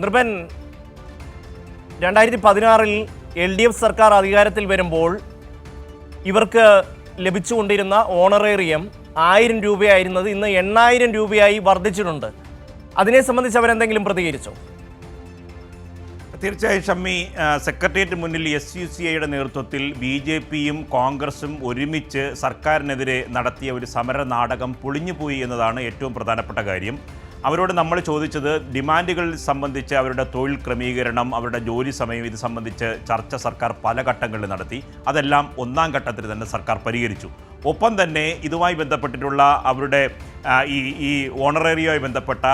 നൃപൻ രണ്ടായിരത്തി പതിനാറിൽ L D F സർക്കാർ അധികാരത്തിൽ വരുമ്പോൾ ഇവർക്ക് ലഭിച്ചുകൊണ്ടിരുന്ന ഓണറേറിയം ആയിരം രൂപയായിരുന്നത് ഇന്ന് എണ്ണായിരം രൂപയായി വർദ്ധിച്ചിട്ടുണ്ട്. അതിനെ സംബന്ധിച്ച് അവരെന്തെങ്കിലും പ്രതികരിച്ചോ? തീർച്ചയായും ഷമ്മി സെക്രട്ടേറിയറ്റ് മുന്നിൽ എസ് യു സി ഐയുടെ നേതൃത്വത്തിൽ ബി ജെ പിയും കോൺഗ്രസും ഒരുമിച്ച് സർക്കാരിനെതിരെ നടത്തിയ ഒരു സമര നാടകം പൊളിഞ്ഞുപോയി എന്നതാണ് ഏറ്റവും പ്രധാനപ്പെട്ട കാര്യം. അവരോട് നമ്മൾ ചോദിച്ചത് ഡിമാൻഡുകൾ സംബന്ധിച്ച് അവരുടെ തൊഴിൽ ക്രമീകരണം അവരുടെ ജോലി സമയം ഇത് സംബന്ധിച്ച് ചർച്ച സർക്കാർ പല ഘട്ടങ്ങളിൽ നടത്തി. അതെല്ലാം ഒന്നാം ഘട്ടത്തിൽ തന്നെ സർക്കാർ പരിഹരിച്ചു. ഒപ്പം തന്നെ ഇതുമായി ബന്ധപ്പെട്ടിട്ടുള്ള അവരുടെ ഈ ഈ ഓണറേറിയമായി ബന്ധപ്പെട്ട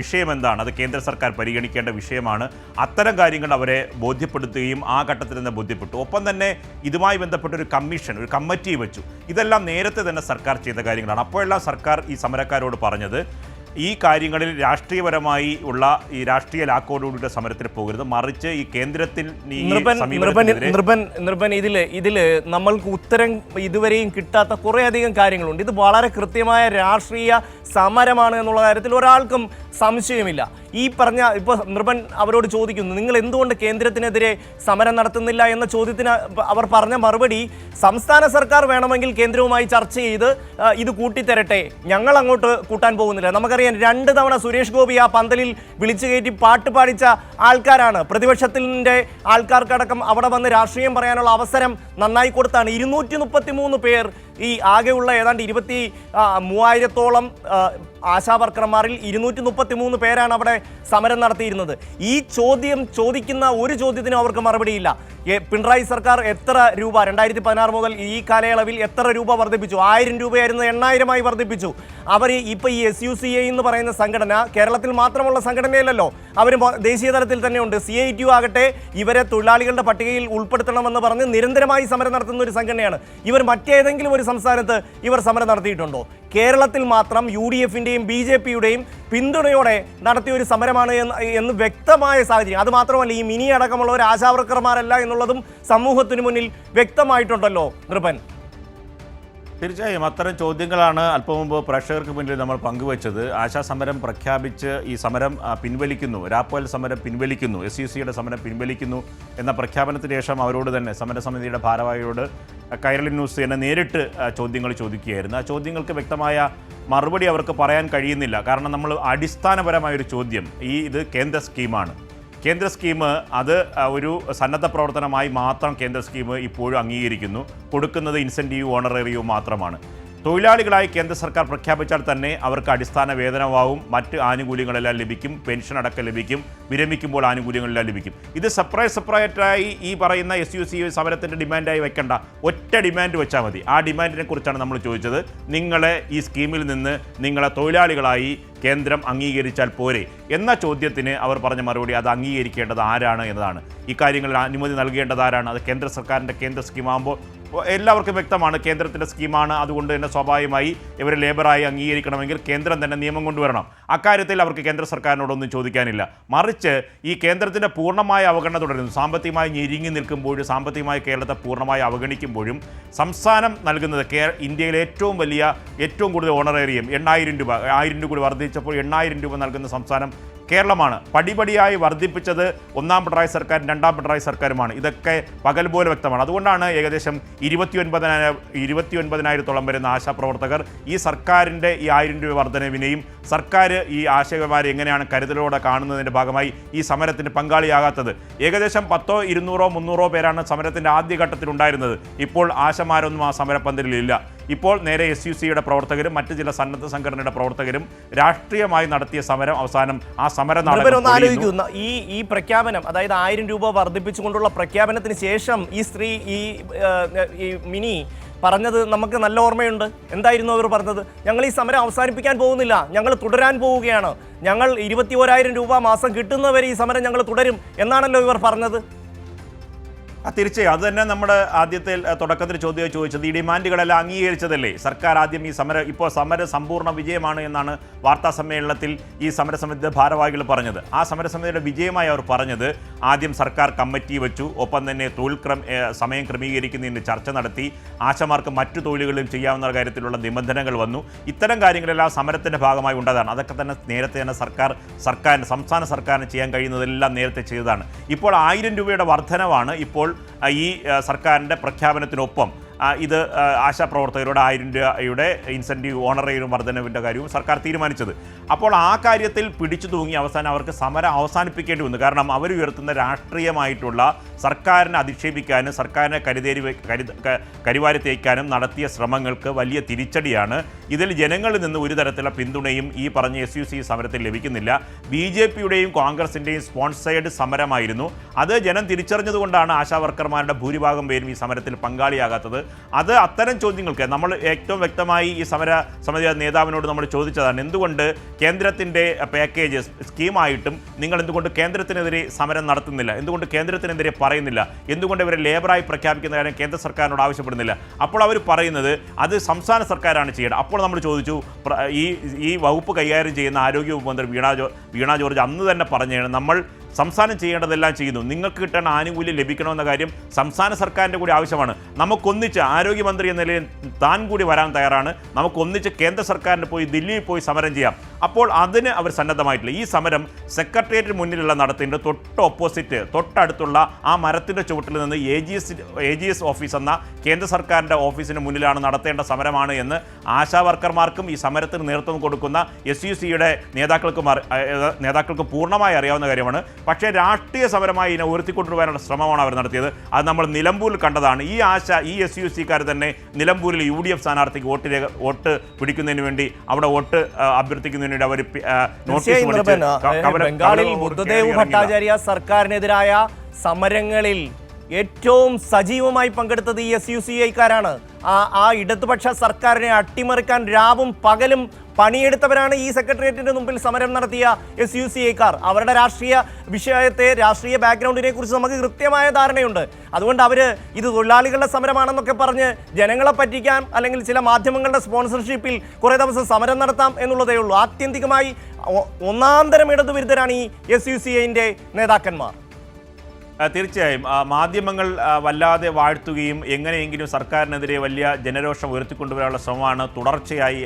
വിഷയം എന്താണ്? അത് കേന്ദ്ര സർക്കാർ പരിഗണിക്കേണ്ട വിഷയമാണ്. അത്തരം കാര്യങ്ങൾ അവരെ ബോധ്യപ്പെടുത്തുകയും ആ ഘട്ടത്തിൽ തന്നെ ബോധ്യപ്പെട്ടു. ഒപ്പം തന്നെ ഇതുമായി ബന്ധപ്പെട്ട ഒരു കമ്മീഷൻ ഒരു കമ്മിറ്റി വെച്ചു. ഇതെല്ലാം നേരത്തെ തന്നെ സർക്കാർ ചെയ്ത കാര്യങ്ങളാണ്. അപ്പോഴെല്ലാം സർക്കാർ ഈ സമരക്കാരോട് പറഞ്ഞത് ഈ കാര്യങ്ങളിൽ രാഷ്ട്രീയപരമായി ഉള്ള ഈ രാഷ്ട്രീയ ലാക്കോടുകൂടി സമരത്തിൽ പോകരുത്. മറിച്ച് ഈ കേന്ദ്രത്തിൽ നിർബൻ നൃപൻ ഇതിൽ ഇതിൽ നമ്മൾക്ക് ഉത്തരം ഇതുവരെയും കിട്ടാത്ത കുറേ അധികം കാര്യങ്ങളുണ്ട്. ഇത് വളരെ കൃത്യമായ രാഷ്ട്രീയ സമരമാണ് എന്നുള്ള കാര്യത്തിൽ ഒരാൾക്കും സംശയമില്ല. ഈ പറഞ്ഞ ഇപ്പോൾ നൃപൻ അവരോട് ചോദിക്കുന്നു നിങ്ങൾ എന്തുകൊണ്ട് കേന്ദ്രത്തിനെതിരെ സമരം നടത്തുന്നില്ല? എന്ന ചോദ്യത്തിന് അവർ പറഞ്ഞ മറുപടി സംസ്ഥാന സർക്കാർ വേണമെങ്കിൽ കേന്ദ്രവുമായി ചർച്ച ചെയ്ത് ഇത് കൂട്ടിത്തരട്ടെ. ഞങ്ങൾ അങ്ങോട്ട് കൂട്ടാൻ പോകുന്നില്ല. നമുക്കറിയാം രണ്ട് തവണ സുരേഷ് ഗോപി ആ പന്തലിൽ വിളിച്ചു കയറ്റി പാട്ട് പാടിച്ച ആൾക്കാരാണ്. പ്രതിപക്ഷത്തിന്റെ ആൾക്കാർക്കടക്കം അവിടെ വന്ന് രാഷ്ട്രീയം പറയാനുള്ള അവസരം നന്നായി കൊടുത്താണ്. ഇരുന്നൂറ്റി പേർ ഈ ആകെയുള്ള ഏതാണ്ട് ഇരുപത്തി മൂവായിരത്തോളം ആശാവർക്കർമാരിൽ ആശാ വർക്കർമാരിൽ ഇരുന്നൂറ്റി മുപ്പത്തി മൂന്ന് പേരാണ് അവിടെ സമരം നടത്തിയിരുന്നത്. ഈ ചോദ്യം ചോദിക്കുന്ന ഒരു ചോദ്യത്തിനും അവർക്ക് മറുപടിയില്ല. പിണറായി സർക്കാർ എത്ര രൂപ രണ്ടായിരത്തി പതിനാറ് മുതൽ ഈ കാലയളവിൽ എത്ര രൂപ വർദ്ധിപ്പിച്ചു? ആയിരം രൂപയായിരുന്നു എണ്ണായിരമായി വർദ്ധിപ്പിച്ചു. അവർ ഇപ്പോൾ ഈ എസ് യു സി ഐ എന്ന് പറയുന്ന സംഘടന കേരളത്തിൽ മാത്രമുള്ള സംഘടനയല്ലല്ലോ. അവർ ദേശീയ തലത്തിൽ തന്നെയുണ്ട്. സി ഐ ടി ആകട്ടെ ഇവരെ തൊഴിലാളികളുടെ പട്ടികയിൽ ഉൾപ്പെടുത്തണമെന്ന് പറഞ്ഞ് നിരന്തരമായി സമരം നടത്തുന്ന ഒരു സംഘടനയാണ്. ഇവർ മറ്റേതെങ്കിലും ഒരു സംസ്ഥാനത്ത് ഇവർ സമരം നടത്തിയിട്ടുണ്ടോ? കേരളത്തിൽ മാത്രം യു ഡി എഫിന്റെയും ബി ജെ പിയുടെയും പിന്തുണയോടെ നടത്തിയ ഒരു സമരമാണ് എന്ന് വ്യക്തമായ സാഹചര്യം. അത് മാത്രമല്ല ഈ മിനി അടക്കമുള്ളവർ ആശാവർക്കർമാരല്ല എന്നുള്ളതും സമൂഹത്തിന് മുന്നിൽ വ്യക്തമായിട്ടുണ്ടല്ലോ നൃപൻ. തീർച്ചയായും അത്തരം ചോദ്യങ്ങളാണ് അല്പം മുമ്പ് പ്രേക്ഷകർക്ക് മുന്നിൽ നമ്മൾ പങ്കുവച്ചത്. ആശാ സമരം പ്രഖ്യാപിച്ച് ഈ സമരം പിൻവലിക്കുന്നു. രാപ്പകൽ സമരം പിൻവലിക്കുന്നു. എസ് യു സിയുടെ സമരം പിൻവലിക്കുന്നു എന്ന പ്രഖ്യാപനത്തിന് ശേഷം അവരോട് തന്നെ സമരസമിതിയുടെ ഭാരവാഹിയോട് കൈരളി ന്യൂസ് തന്നെ നേരിട്ട് ചോദ്യങ്ങൾ ചോദിക്കുകയായിരുന്നു. ആ ചോദ്യങ്ങൾക്ക് വ്യക്തമായ മറുപടി അവർക്ക് പറയാൻ കഴിയുന്നില്ല. കാരണം നമ്മൾ അടിസ്ഥാനപരമായ ഒരു ചോദ്യം ഈ ഇത് കേന്ദ്ര സ്കീമാണ്. കേന്ദ്ര സ്കീം അത് ഒരു സന്നദ്ധ പ്രവർത്തനമായി മാത്രം കേന്ദ്ര സ്കീം ഇപ്പോഴും അംഗീകരിക്കുന്നു. കൊടുക്കുന്നത് ഇൻസെന്റീവ് ഓണറേറിയോ മാത്രമാണ്. തൊഴിലാളികളായി കേന്ദ്ര സർക്കാർ പ്രഖ്യാപിച്ചാൽ തന്നെ അവർക്ക് അടിസ്ഥാന വേതനമാവും മറ്റ് ആനുകൂല്യങ്ങളെല്ലാം ലഭിക്കും പെൻഷൻ അടക്കം ലഭിക്കും വിരമിക്കുമ്പോൾ ആനുകൂല്യങ്ങളെല്ലാം ലഭിക്കും. ഇത് സെപ്പറേറ്റ് സെപ്പറേറ്റായി ഈ പറയുന്ന എസ് യു സി സമരത്തിന്റെ ഡിമാൻഡായി വെക്കേണ്ട. ഒറ്റ ഡിമാൻഡ് വെച്ചാൽ മതി. ആ ഡിമാൻഡിനെ കുറിച്ചാണ് നമ്മൾ ചോദിച്ചത്. നിങ്ങളെ ഈ സ്കീമിൽ നിന്ന് നിങ്ങളെ തൊഴിലാളികളായി കേന്ദ്രം അംഗീകരിച്ചാൽ പോരെ എന്ന ചോദ്യത്തിന് അവർ പറഞ്ഞ മറുപടി അത് അംഗീകരിക്കേണ്ടത് ആരാണ് എന്നതാണ്. ഇക്കാര്യങ്ങളിൽ അനുമതി നൽകേണ്ടത് ആരാണ്? അത് കേന്ദ്ര സർക്കാരിന്റെ കേന്ദ്ര സ്കീമാകുമ്പോൾ എല്ലാവർക്കും വ്യക്തമാണ് കേന്ദ്രത്തിന്റെ സ്കീമാണ്. അതുകൊണ്ട് തന്നെ സ്വാഭാവികമായി ഇവരെ ലേബറായി അംഗീകരിക്കണമെങ്കിൽ കേന്ദ്രം തന്നെ നിയമം കൊണ്ടുവരണം. അക്കാര്യത്തിൽ അവർക്ക് കേന്ദ്ര സർക്കാരിനോടൊന്നും ചോദിക്കാനില്ല. മറിച്ച് ഈ കേന്ദ്രത്തിന്റെ പൂർണമായ അവഗണന തുടരുന്നു. സാമ്പത്തികമായി ഞെരുങ്ങി നിൽക്കുമ്പോഴും സാമ്പത്തികമായി കേരളത്തെ പൂർണമായി അവഗണിക്കുമ്പോഴും സംസ്ഥാനം നൽകുന്നത് കേ ഇന്ത്യയിലെ ഏറ്റവും വലിയ ഏറ്റവും കൂടുതൽ ഓണറേറിയം എണ്ണായിരം രൂപ ആയിരം രൂപ കൂടി വർദ്ധിച്ചപ്പോൾ എണ്ണായിരം രൂപ നൽകുന്ന സംസ്ഥാനം കേരളമാണ്. പടിപടിയായി വർദ്ധിപ്പിച്ചത് ഒന്നാം പിണറായി സർക്കാരും രണ്ടാം പിണറായി സർക്കാരുമാണ്. ഇതൊക്കെ പകൽ പോലെ വ്യക്തമാണ്. അതുകൊണ്ടാണ് ഏകദേശം ഇരുപത്തി ഒൻപതിനായിരം ഇരുപത്തി ഒൻപതിനായിരത്തോളം വരുന്ന ആശാപ്രവർത്തകർ ഈ സർക്കാരിന്റെ ഈ ആയിരം രൂപ വർധനവിനെയും സർക്കാർ ഈ ആശയമാരെ എങ്ങനെയാണ് കരുതലോടെ കാണുന്നതിന്റെ ഭാഗമായി ഈ സമരത്തിന് പങ്കാളിയാകാത്തത്. ഏകദേശം പത്തോ ഇരുന്നൂറോ മുന്നൂറോ പേരാണ് സമരത്തിന്റെ ആദ്യഘട്ടത്തിൽ ഉണ്ടായിരുന്നത് ഇപ്പോൾ ആശമാരൊന്നും ആ സമരപ്പന്തലിലില്ല. ഇപ്പോൾ നേരെ എസ് യു സിയുടെ പ്രവർത്തകരും മറ്റ് ചില സന്നദ്ധ സംഘടനയുടെ പ്രവർത്തകരും രാഷ്ട്രീയമായി നടത്തിയ സമരം അവസാനം ആ സമരം. ആലോചിക്കുന്ന ഈ ഈ പ്രഖ്യാപനം അതായത് ആയിരം രൂപ വർദ്ധിപ്പിച്ചുകൊണ്ടുള്ള പ്രഖ്യാപനത്തിന് ശേഷം ഈ സ്ത്രീ ഈ മിനി പറഞ്ഞത് നമുക്ക് നല്ല ഓർമ്മയുണ്ട്. എന്തായിരുന്നു അവർ പറഞ്ഞത്? ഞങ്ങൾ ഈ സമരം അവസാനിപ്പിക്കാൻ പോകുന്നില്ല. ഞങ്ങൾ തുടരാൻ പോവുകയാണ്. ഞങ്ങൾ ഇരുപത്തി രൂപ മാസം കിട്ടുന്നവരെ ഈ സമരം ഞങ്ങൾ തുടരും എന്നാണല്ലോ ഇവർ പറഞ്ഞത്. തീർച്ചയായും. അത് തന്നെ നമ്മുടെ ആദ്യത്തെ തുടക്കത്തിൽ ചോദ്യം ചോദിച്ചത്. ഈ ഡിമാൻഡുകളെല്ലാം അംഗീകരിച്ചതല്ലേ? സർക്കാർ ആദ്യം ഈ സമരം ഇപ്പോൾ സമര സമ്പൂർണ വിജയമാണ് എന്നാണ് വാർത്താ സമ്മേളനത്തിൽ ഈ സമരസമിതിയുടെ ഭാരവാഹികൾ പറഞ്ഞത്. ആ സമരസമിതിയുടെ വിജയമായി അവർ പറഞ്ഞത് ആദ്യം സർക്കാർ കമ്മിറ്റി വെച്ചു. ഒപ്പം തന്നെ തൊഴിൽ ക്രമ സമയം ക്രമീകരിക്കുന്നതിന് ചർച്ച നടത്തി. ആശമാർക്ക് മറ്റു തൊഴിലുകളും ചെയ്യാവുന്ന കാര്യത്തിലുള്ള നിബന്ധനകൾ വന്നു. ഇത്തരം കാര്യങ്ങളെല്ലാം സമരത്തിന്റെ ഭാഗമായി ഉണ്ടായതാണ്. അതൊക്കെ തന്നെ നേരത്തെ തന്നെ സർക്കാർ സർക്കാരിന് സംസ്ഥാന സർക്കാരിന് ചെയ്യാൻ കഴിയുന്നതെല്ലാം നേരത്തെ ചെയ്തതാണ്. ഇപ്പോൾ ആയിരം രൂപയുടെ വർധനവാണ്. ഇപ്പോൾ ഈ സർക്കാരിന്റെ പ്രഖ്യാപനത്തിനൊപ്പം ഇത് ആശാ ആശാപ്രവർത്തകരുടെ ആയിരം രൂപയുടെ ഇൻസെന്റീവ് ഓണറേറിയം വർധനവിന്റെ കാര്യവും സർക്കാർ തീരുമാനിച്ചത്. അപ്പോൾ ആ കാര്യത്തിൽ പിടിച്ചു തൂങ്ങി അവസാനം അവർക്ക് സമരം അവസാനിപ്പിക്കേണ്ടി വന്നു. കാരണം അവർ ഉയർത്തുന്ന രാഷ്ട്രീയമായിട്ടുള്ള സർക്കാരിനെ അധിക്ഷേപിക്കാനും സർക്കാരിനെ കരുതേരി കരു കരിവാരി തേക്കാനും നടത്തിയ ശ്രമങ്ങൾക്ക് വലിയ തിരിച്ചടിയാണ്. ഇതിൽ ജനങ്ങളിൽ നിന്ന് ഒരു തരത്തിലുള്ള പിന്തുണയും ഈ പറഞ്ഞ എസ് യു സി സമരത്തിൽ ലഭിക്കുന്നില്ല. ബി ജെ പിയുടെയും കോൺഗ്രസിന്റെയും സ്പോൺസേഡ് സമരമായിരുന്നു. അത് ജനം തിരിച്ചറിഞ്ഞതുകൊണ്ടാണ് ആശാ വർക്കർമാരുടെ ഭൂരിഭാഗം പേരും ഈ സമരത്തിൽ പങ്കാളിയാകാത്തത്. അത് അത്തരം ചോദ്യങ്ങൾക്ക് നമ്മൾ ഏറ്റവും വ്യക്തമായി ഈ സമര സമിതി നേതാവിനോട് നമ്മൾ ചോദിച്ചതാണ്. എന്തുകൊണ്ട് കേന്ദ്രത്തിന്റെ പാക്കേജ് സ്കീമായിട്ടും നിങ്ങൾ എന്തുകൊണ്ട് കേന്ദ്രത്തിനെതിരെ സമരം നടത്തുന്നില്ല? എന്തുകൊണ്ട് കേന്ദ്രത്തിനെതിരെ പറയുന്നില്ല? എന്തുകൊണ്ട് ഇവരെ ലേബറായി പ്രഖ്യാപിക്കുന്ന കാര്യം കേന്ദ്ര സർക്കാരിനോട് ആവശ്യപ്പെടുന്നില്ല? അപ്പോൾ അവർ പറയുന്നത് അത് സംസ്ഥാന സർക്കാരാണ് ചെയ്യേണ്ടത്. അപ്പോൾ നമ്മൾ ചോദിച്ചു ഈ ഈ വകുപ്പ് കൈകാര്യം ചെയ്യുന്ന ആരോഗ്യ വകുപ്പ് മന്ത്രി വീണ ജോ വീണ ജോർജ് അന്ന് തന്നെ പറഞ്ഞു നമ്മൾ സംസ്ഥാനം ചെയ്യേണ്ടതെല്ലാം ചെയ്യുന്നു. നിങ്ങൾക്ക് കിട്ടേണ്ട ആനുകൂല്യം ലഭിക്കണമെന്ന കാര്യം സംസ്ഥാന സർക്കാരിന്റെ കൂടി ആവശ്യമാണ്. നമുക്കൊന്നിച്ച് ആരോഗ്യമന്ത്രി എന്ന നിലയിൽ താൻ കൂടി വരാൻ തയ്യാറാണ്. നമുക്കൊന്നിച്ച് കേന്ദ്ര സർക്കാരിന് പോയി ദില്ലിയിൽ പോയി സമരം ചെയ്യാം. അപ്പോൾ അതിന് അവർ സന്നദ്ധമായിട്ടില്ല. ഈ സമരം സെക്രട്ടേറിയറ്റ് മുന്നിലുള്ള നടത്തിന്റെ തൊട്ട് ഓപ്പോസിറ്റ് തൊട്ടടുത്തുള്ള ആ മരത്തിന്റെ ചുവട്ടിൽ നിന്ന് A G S A G S office എന്ന കേന്ദ്ര സർക്കാരിന്റെ ഓഫീസിന് മുന്നിലാണ് നടത്തേണ്ട സമരമാണ് എന്ന് ആശാ വർക്കർമാർക്കും ഈ സമരത്തിന് നേതൃത്വം കൊടുക്കുന്ന എസ് യു സിയുടെ നേതാക്കൾക്കും നേതാക്കൾക്ക് പൂർണമായി അറിയാവുന്ന കാര്യമാണ്. പക്ഷേ രാഷ്ട്രീയ സമരമായി ഇതിനെ ഉയർത്തിക്കൊണ്ടുവരാനുള്ള ശ്രമമാണ് അവർ നടത്തിയത്. അത് നമ്മൾ നിലമ്പൂരിൽ കണ്ടതാണ്. ഈ ആശ ഈ എസ് യു സിക്കാർ തന്നെ നിലമ്പൂരിൽ യു ഡി എഫ് സ്ഥാനാർത്ഥിക്ക് വോട്ട് വോട്ട് പിടിക്കുന്നതിന് വേണ്ടി അവിടെ വോട്ട് അഭ്യർത്ഥിക്കുന്നതിന് വേണ്ടി അവർ ബംഗാളിൽ ബുദ്ധദേവ് ഭട്ടാചാര്യ സർക്കാരിനെതിരായ സമരങ്ങളിൽ ഏറ്റവും സജീവമായി പങ്കെടുത്തത് ഈ എസ് യു സി ഐക്കാരാണ് ആ ആ ഇടതുപക്ഷ സർക്കാരിനെ അട്ടിമറിക്കാൻ രാവും പകലും പണിയെടുത്തവരാണ് ഈ സെക്രട്ടേറിയറ്റിന്റെ മുമ്പിൽ സമരം നടത്തിയ എസ് യു സി ഐക്കാർ അവരുടെ രാഷ്ട്രീയ വിഷയത്തെ രാഷ്ട്രീയ ബാക്ക്ഗ്രൗണ്ടിനെ കുറിച്ച് നമുക്ക് കൃത്യമായ ധാരണയുണ്ട്. അതുകൊണ്ട് അവർ ഇത് തൊഴിലാളികളുടെ സമരമാണെന്നൊക്കെ പറഞ്ഞ് ജനങ്ങളെ പറ്റിക്കാൻ അല്ലെങ്കിൽ ചില മാധ്യമങ്ങളുടെ സ്പോൺസർഷിപ്പിൽ കുറേ ദിവസം സമരം നടത്താം എന്നുള്ളതേ ഉള്ളൂ ആത്യന്തികമായി ഒന്നാന്തരം ഇടതുവിരുദ്ധരാണ് ഈ എസ് യു സി ഐന്റെ നേതാക്കന്മാർ. തീർച്ചയായും. മാധ്യമങ്ങൾ വല്ലാതെ വാഴ്ത്തുകയും എങ്ങനെയെങ്കിലും സർക്കാരിനെതിരെ വലിയ ജനരോഷം ഉയർത്തിക്കൊണ്ടുവരാനുള്ള ശ്രമമാണ് തുടർച്ചയായി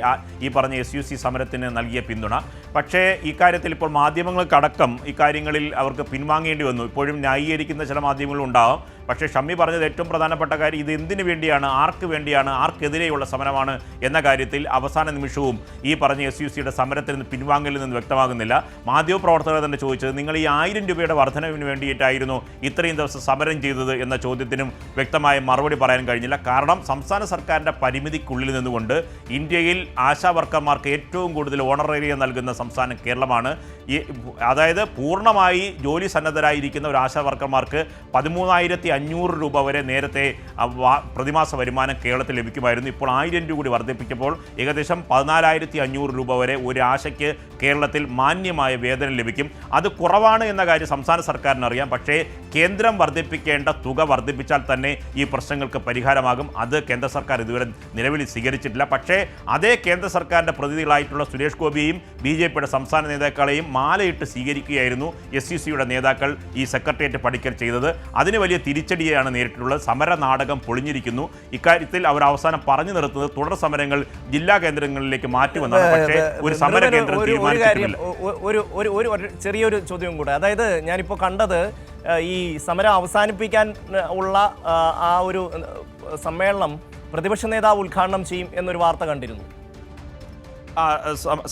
ഈ പറഞ്ഞ എസ് യു സി സമരത്തിന് നൽകിയ പിന്തുണ. പക്ഷേ ഇക്കാര്യത്തിൽ ഇപ്പോൾ മാധ്യമങ്ങൾക്കടക്കം ഇക്കാര്യങ്ങളിൽ അവർക്ക് പിൻവാങ്ങേണ്ടി വന്നു. ഇപ്പോഴും ന്യായീകരിക്കുന്ന ചില മാധ്യമങ്ങളും ഉണ്ടാവാം പക്ഷേ ഷമ്മി പറഞ്ഞത് ഏറ്റവും പ്രധാനപ്പെട്ട കാര്യം ഇത് എന്തിനു വേണ്ടിയാണ് ആർക്ക് വേണ്ടിയാണ് ആർക്കെതിരെയുള്ള സമരമാണ് എന്ന കാര്യത്തിൽ അവസാന നിമിഷവും ഈ പറഞ്ഞ എസ് യു സിയുടെ സമരത്തിൽ നിന്ന് പിൻവാങ്ങലിൽ നിന്ന് വ്യക്തമാകുന്നില്ല. മാധ്യമപ്രവർത്തകർ തന്നെ ചോദിച്ചത് നിങ്ങൾ ഈ ആയിരം രൂപയുടെ വർധനവിന് വേണ്ടിയിട്ടായിരുന്നു ഇത്രയും ദിവസം സമരം ചെയ്തത് എന്ന ചോദ്യത്തിനും വ്യക്തമായ മറുപടി പറയാൻ കഴിഞ്ഞില്ല. കാരണം സംസ്ഥാന സർക്കാരിന്റെ പരിമിതിക്കുള്ളിൽ നിന്നുകൊണ്ട് ഇന്ത്യയിൽ ആശാ വർക്കർമാർക്ക് ഏറ്റവും കൂടുതൽ ഓണറേറിയം നൽകുന്ന സംസ്ഥാനം കേരളമാണ്. അതായത് പൂർണമായി ജോലി സന്നദ്ധരായിരിക്കുന്ന ഒരു ആശാ വർക്കർമാർക്ക് പതിമൂന്നായിരത്തി അഞ്ഞൂറ് രൂപ വരെ നേരത്തെ പ്രതിമാസ വരുമാനം കേരളത്തിൽ ലഭിക്കുമായിരുന്നു. ഇപ്പോൾ ആയിരം രൂപ കൂടി വർദ്ധിപ്പിച്ചപ്പോൾ ഏകദേശം പതിനാലായിരത്തി അഞ്ഞൂറ് രൂപ വരെ ഒരു ആശയ്ക്ക് കേരളത്തിൽ മാന്യമായ വേതനം ലഭിക്കും. അത് കുറവാണ് എന്ന കാര്യം സംസ്ഥാന സർക്കാരിന് അറിയാം പക്ഷേ കേന്ദ്രം വർദ്ധിപ്പിക്കേണ്ട തുക വർദ്ധിപ്പിച്ചാൽ തന്നെ ഈ പ്രശ്നങ്ങൾക്ക് പരിഹാരമാകും. അത് കേന്ദ്ര സർക്കാർ ഇതുവരെ നിലവിൽ സ്വീകരിച്ചിട്ടില്ല. പക്ഷേ അതേ കേന്ദ്ര സർക്കാരിന്റെ പ്രതിനിധികളായിട്ടുള്ള സുരേഷ് ഗോപിയെയും ബി ജെ പിയുടെ സംസ്ഥാന നേതാക്കളെയും മാലയിട്ട് സ്വീകരിക്കുകയായിരുന്നു എസ് സി സിയുടെ നേതാക്കൾ ഈ സെക്രട്ടേറിയറ്റ് പഠിക്കൽ ചെയ്തത്. അതിന് വലിയ തിരിച്ചടിയാണ് നേരിട്ടുള്ളത്. സമര നാടകം പൊളിഞ്ഞിരിക്കുന്നു. ഇക്കാര്യത്തിൽ അവർ അവസാനം പറഞ്ഞു നിർത്തുന്നത് തുടർ സമരങ്ങൾ ജില്ലാ കേന്ദ്രങ്ങളിലേക്ക് മാറ്റുമെന്നാണ്. പക്ഷേ ഒരു സമര കേന്ദ്രം ഒരു- ഒരു തീരുമാനിച്ചിട്ടില്ല. ഒരു ഒരു ചെറിയൊരു ചോദ്യം കൂടെ. അതായത് ഞാനിപ്പോൾ കണ്ടത് ഈ സമരം അവസാനിപ്പിക്കാൻ ഉള്ള ആ, ഒരു സമ്മേളനം പ്രതിപക്ഷ നേതാവ് ഉദ്ഘാടനം ചെയ്യും എന്നൊരു വാർത്ത കണ്ടിരുന്നു.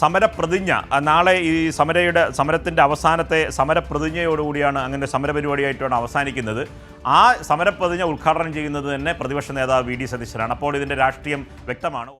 സമരപ്രതിജ്ഞ നാളെ ഈ സമരയുടെ സമരത്തിന്റെ അവസാനത്തെ സമരപ്രതിജ്ഞയോടുകൂടിയാണ് അങ്ങനെ സമരപരിപാടിയായിട്ടാണ് അവസാനിക്കുന്നത്. ആ സമരപ്രതിജ്ഞ ഉദ്ഘാടനം ചെയ്യുന്നത് തന്നെ പ്രതിപക്ഷ നേതാവ് വി ഡി സതീശനാണ്. അപ്പോൾ ഇതിന്റെ രാഷ്ട്രീയം വ്യക്തമാണ്.